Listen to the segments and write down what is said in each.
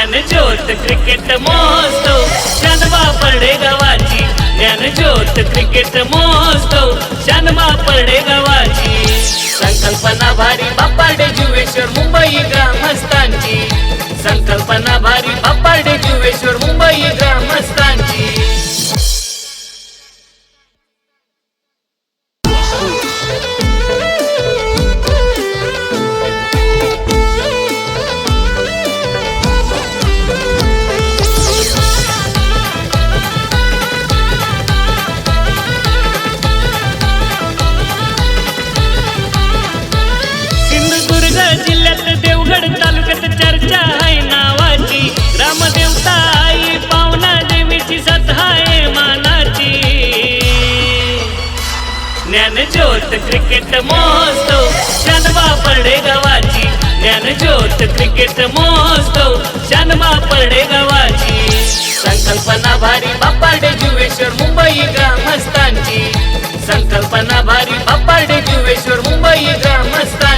Dnyanjyot cricket महोत्सव. शानवा परडे गावाची Dnyanjyot cricket महोत्सव. शानवा परडे गावाची. संकल्पना भारी बापाडे जुवेश्वर मुंबई ग्रामस्थांची. ज्योत क्रिकेट महोत्सव. शानवा परडे गावाची ज्ञानज्योत क्रिकेट महोत्सव. शानवा परडे गावाची. संकल्पना भारी बापाडे जुवेश्वर मुंबई ग्रामस्थांची. संकल्पना भारी बापाडे जुवेश्वर मुंबई ग्रामस्थांची.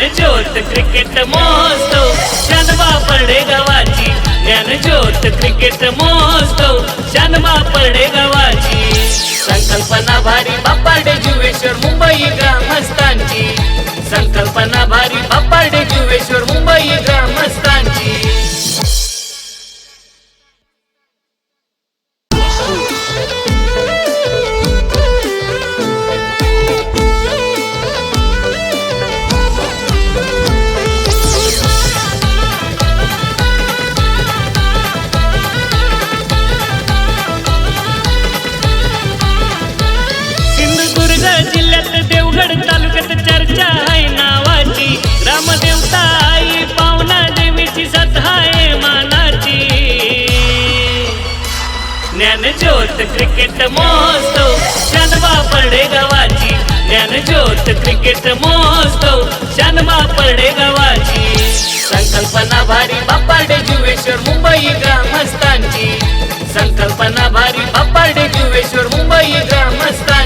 ज्ञानज्योत क्रिकेट महोत्सव. शानवा परडे गावाची ज्ञानज्योत क्रिकेट महोत्सव. शानवा परडे गावाची संकल्पना भारी बापाडे जुवेश्वर मुंबई ग्रामस्थांची. संकल्पना भारी बापाडे जुवेश्वर मुंबई ज्योत क्रिकेट महोत्सव. शानवा परडे गावाची. ज्ञानज्योत क्रिकेट महोत्सव. शानवा परडे गावाची. संकल्पना भारी बापाडे जुवेश्वर मुंबई ग्रामस्थांची. संकल्पना भारी बापाडे जुवेश्वर मुंबई ग्रामस्थान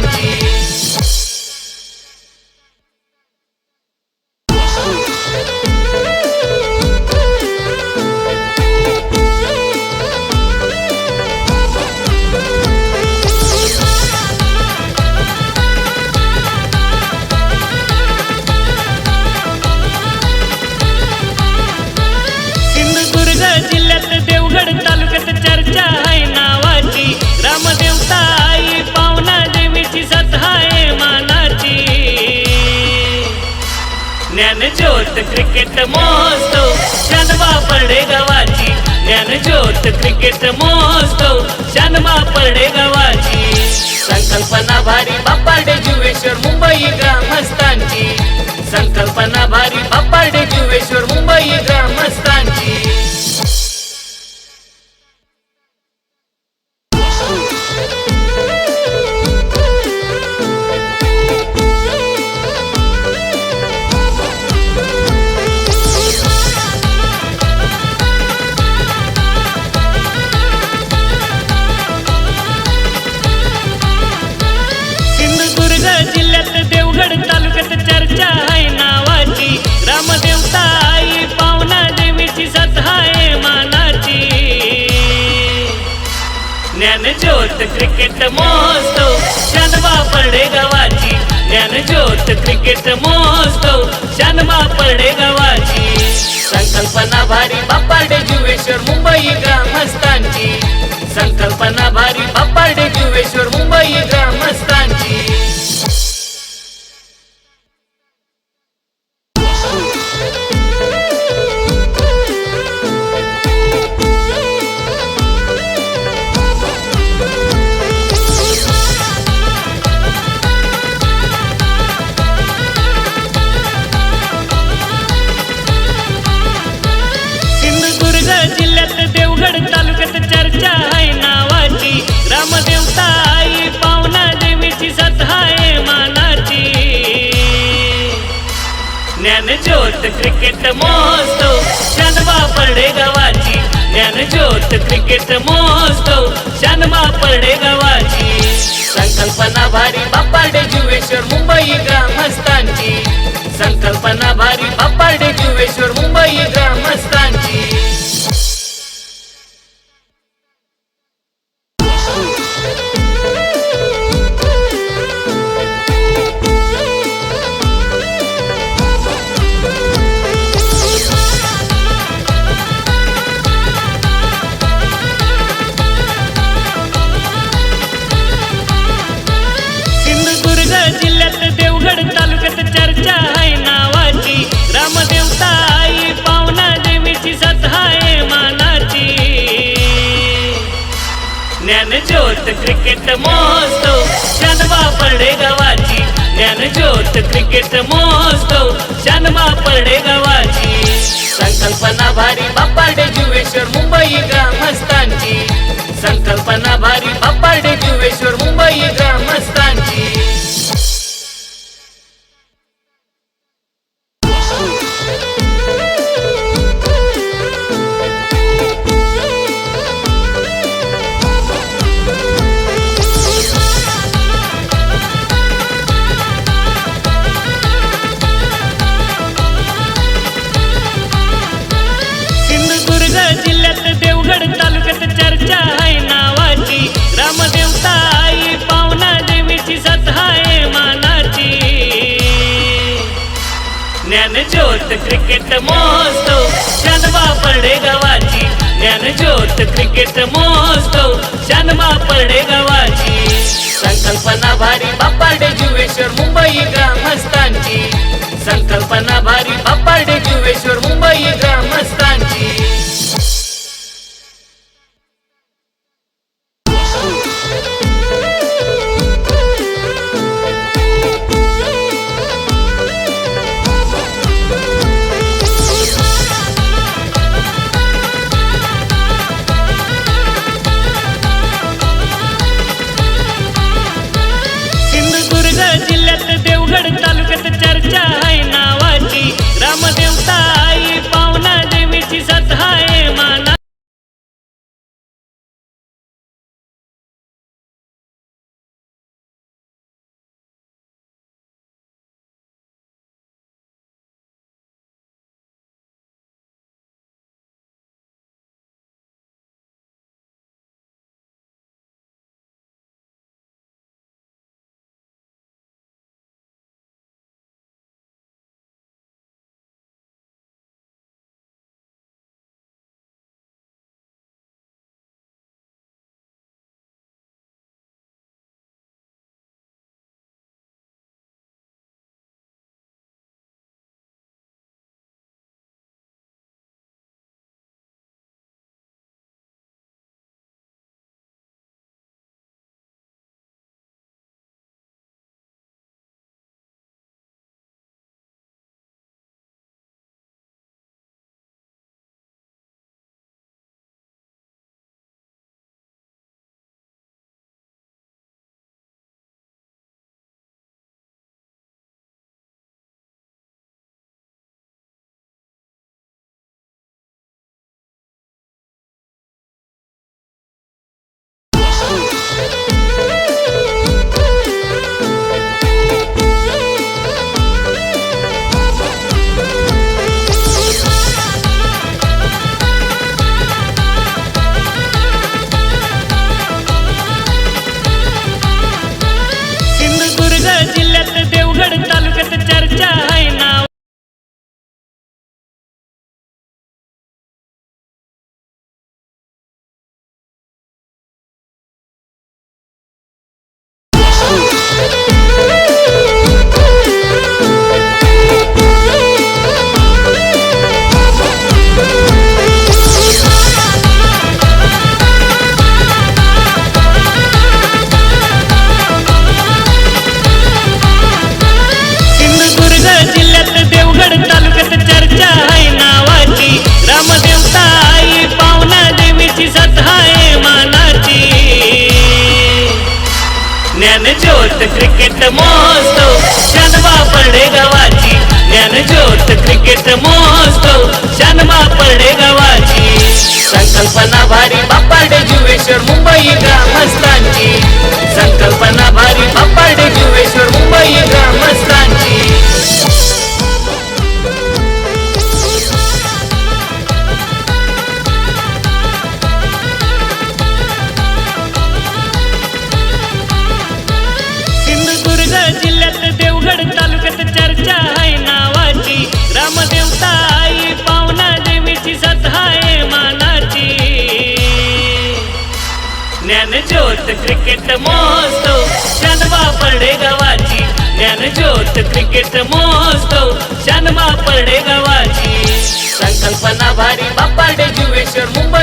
ज्ञानज्योत क्रिकेट महोत्सव. शानवा परडे गावाची. ज्ञानज्योत क्रिकेट महोत्सव. शानवा परडे गावाची. संकल्पना भारी बापाडे जुवेश्वर मुंबई ग्रामस्थांची. संकल्पना भारी बापाडे जुवेश्वर मुंबई ग्रामस्थांची. ज्योत क्रिकेट महोत्सव. शानवा परडे गावाची ज्ञानज्योत क्रिकेट महोत्सव. शानवा परडे गावाची संकल्पना भारी बापाडे जुवेश्वर मुंबई ग्रामस्थांची. संकल्पना भारी ज्योत क्रिकेट महोत्सव. शानबा परडे गावाची. ज्ञानज्योत क्रिकेट महोत्सव. शानबा परडे गावाची. संकल्पना भारी बापाडे जुवेश्वर मुंबई ग्रामस्थांची. संकल्पना भारी बापाडे जुवेश्वर मुंबई ग्रामस्थ ज्योत क्रिकेट महोत्सव. शानबा परडे गावाची. ज्ञानज्योत क्रिकेट महोत्सव. शानबा परडे गावाची. संकल्पना भारी बापाडे जुवेश्वर मुंबई ग्रामस्थांची. संकल्पना भारी बापाडे जुवेश्वर मुंबई ज्ञानज्योत क्रिकेट महोत्सव. शानबा परडे गावाची ज्ञानज्योत क्रिकेट महोत्सव. शानबा परडे गावाची. संकल्पना भारी बापाडे जुवेश्वर मुंबई ग्रामस्थांची. संकल्पना भारी बापाडे जुवेश्वर मुंबई ग्रामस्थ क्रिकेट महोत्सव. शानबा परडे गावाची ज्ञानज्योत क्रिकेट क्रिकेट महोत्सव. शानमा परडे गावाची संकल्पना भारी बापाडे जुवेश्वर मुंबई ग्रामस्थ. क्रिकेट महोत्सव शानवा परडे गावाची ज्ञानज्योत क्रिकेट महोत्सव शानवा परडे गावाची संकल्पना भारी बापाडे जुवेश्वर मुंबई.